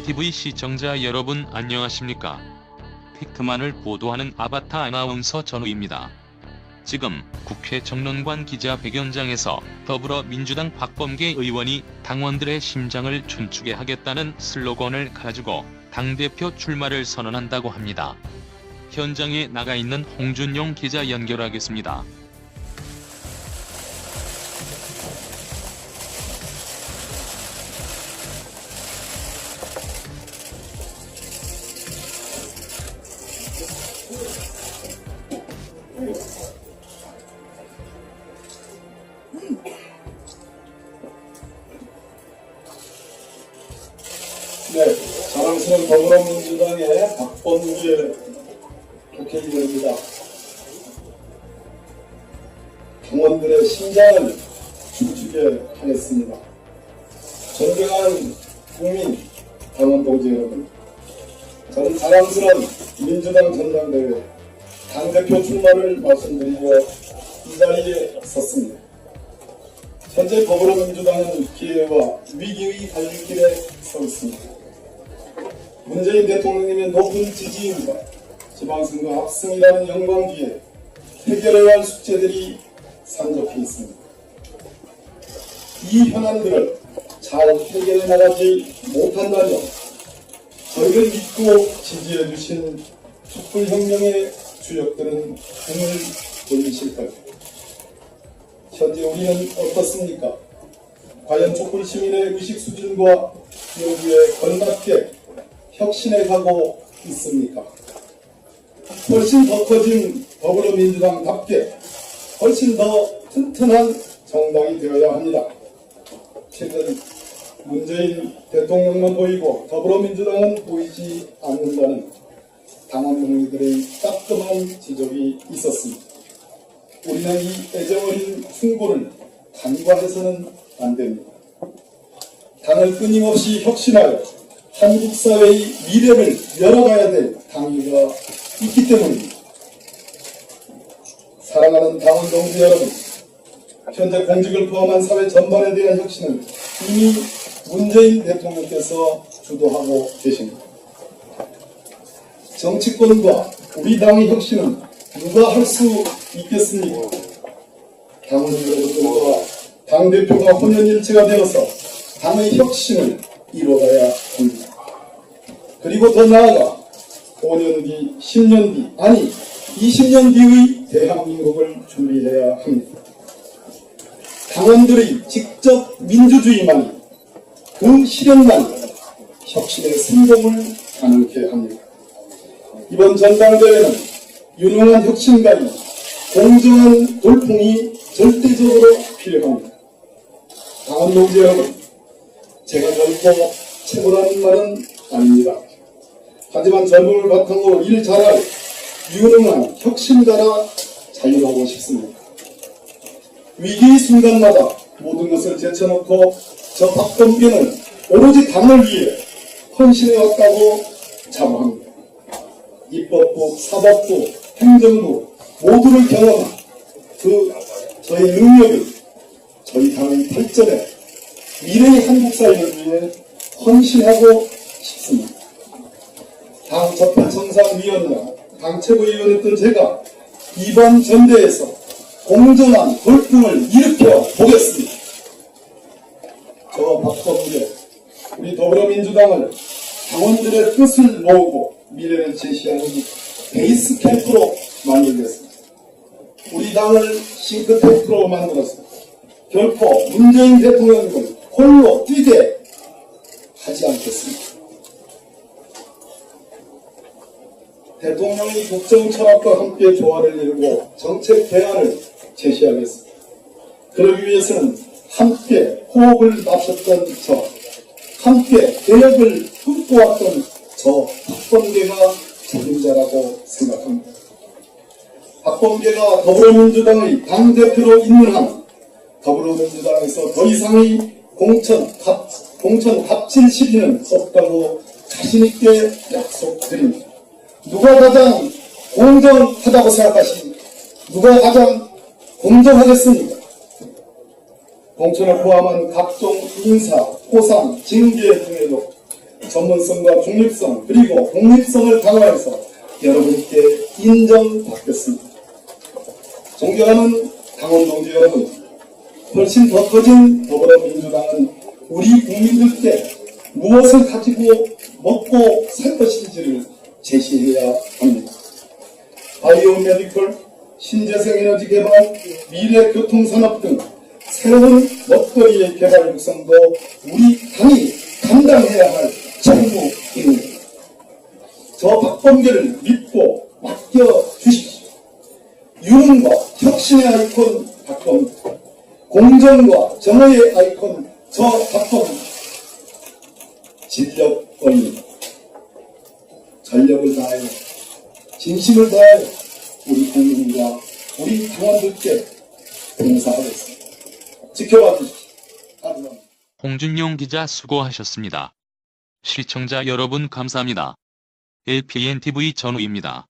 TVN-TV 시청자 여러분 안녕하십니까? 팩트만을 보도하는 아바타 아나운서 전우입니다. 지금 국회 정론관 기자회견장에서 더불어민주당 박범계 의원이 당원들의 심장을 춤추게 하겠다는 슬로건을 가지고 당대표 출마를 선언한다고 합니다. 현장에 나가 있는 홍준용 기자 연결하겠습니다. 네, 자랑스러운 더불어민주당의 박범계 국회의원입니다. 당원들의 심장을 춤추게 하겠습니다. 존경하는 국민 당원 동지 여러분, 저는 자랑스러운 민주당 전당대회 당대표 출마를 말씀드리고 이 자리에 섰습니다. 현재 더불어민주당은 기회와 위기의 갈림길에 서 있습니다. 문재인 대통령님의 높은 지지율과 지방선거 합승이라는 영광 뒤에 해결해야 할 숙제들이 산적해 있습니다. 이 현안들을 잘 해결해 나가지 못한다면 저희를 믿고 지지해 주신 촛불혁명의 주역들은 등을 돌리실까요? 현재 우리는 어떻습니까? 과연 촛불 시민의 의식 수준과 여기에 걸맞게 혁신해 가고 있습니까? 훨씬 더 커진 더불어민주당답게 훨씬 더 튼튼한 정당이 되어야 합니다. 최근 문재인 대통령만 보이고 더불어민주당은 보이지 않는다는 당원 동료들의 따끔한 지적이 있었습니다. 우리는 이 애정어린 충고를 간과해서는 안 됩니다. 당을 끊임없이 혁신하여 한국 사회의 미래를 열어가야 될 당위가 있기 때문입니다. 사랑하는 당원 동지 여러분, 현재 공직을 포함한 사회 전반에 대한 혁신은 이미 문재인 대통령께서 주도하고 계십니다. 정치권과 우리 당의 혁신은 누가 할 수 있겠습니까? 당원 여러분들과 당대표가 혼연일체가 되어서 당의 혁신을 이뤄가야 합니다. 그리고 더 나아가 5년 뒤, 10년 뒤, 아니 20년 뒤의 대한민국을 준비해야 합니다. 당원들의 직접 민주주의만이 그 실현만이 혁신의 성공을 가능케 합니다. 이번 전당대회는 유능한 혁신가이 공정한 돌풍이 절대적으로 필요합니다. 당원 동지 여러분, 제가 결코 최고라는 말은 아닙니다. 하지만 젊음을 바탕으로 일 잘할 유능한 혁신가라 자유하고 싶습니다. 위기의 순간마다 모든 것을 제쳐놓고 저 박범계는 오로지 당을 위해 헌신해왔다고 자부합니다. 입법부, 사법부, 행정부 모두를 경험한 그 저의 능력을 저희 당의 발전에 미래의 한국 사회를 위해 헌신하고 싶습니다. 당 적폐청산위원장, 당 최고위원했던 제가 이번 전대에서 공정한 돌풍을 일으켜 보겠습니다. 저 박범계, 우리 더불어민주당을 당원들의 뜻을 모으고 미래를 제시하는 베이스 캠프로 만들겠습니다. 우리 당을 싱크탱크로 만들어서 결코 문재인 대통령을 홀로 뛰게 하지 않겠습니다. 대통령이 국정 철학과 함께 조화를 이루고 정책 대안을 제시하겠습니다. 그러기 위해서는 함께 호흡을 맞췄던 저, 함께 개혁을 꿈꿔왔던 저 박범계가 책임자라고 생각합니다. 박범계가 더불어민주당의 당대표로 있는 한 더불어민주당에서 더 이상의 공천, 갑, 공천 갑질 시비는 없다고 자신있게 약속드립니다. 누가 가장 공정하다고 생각하십니까? 누가 가장 공정하겠습니까? 공천을 포함한 각종 인사, 포상, 징계 등에도 전문성과 중립성 그리고 독립성을 강화해서 여러분께 인정받겠습니다. 존경하는 당원 동지 여러분, 훨씬 더 커진 더불어민주당은 우리 국민들께 무엇을 가지고 먹고 살 것인지를 제시해야 합니다. 바이오 메디컬, 신재생 에너지 개발, 미래 교통산업 등 새로운 먹거리의 개발 육성도 우리 당이 감당해야 할 책무입니다. 저 박범계를 믿고 맡겨주십시오. 유능과 혁신의 아이콘 박범계, 공정과 정의의 아이콘 저 박범계, 진력 어린 전력을 다하여 진심을 다하여 우리 국민과 우리 당원들께 봉사하겠습니다. 지켜봐 주십시오. 감사합니다. 홍준용 기자 수고하셨습니다. 시청자 여러분 감사합니다. LPNTV 전우입니다.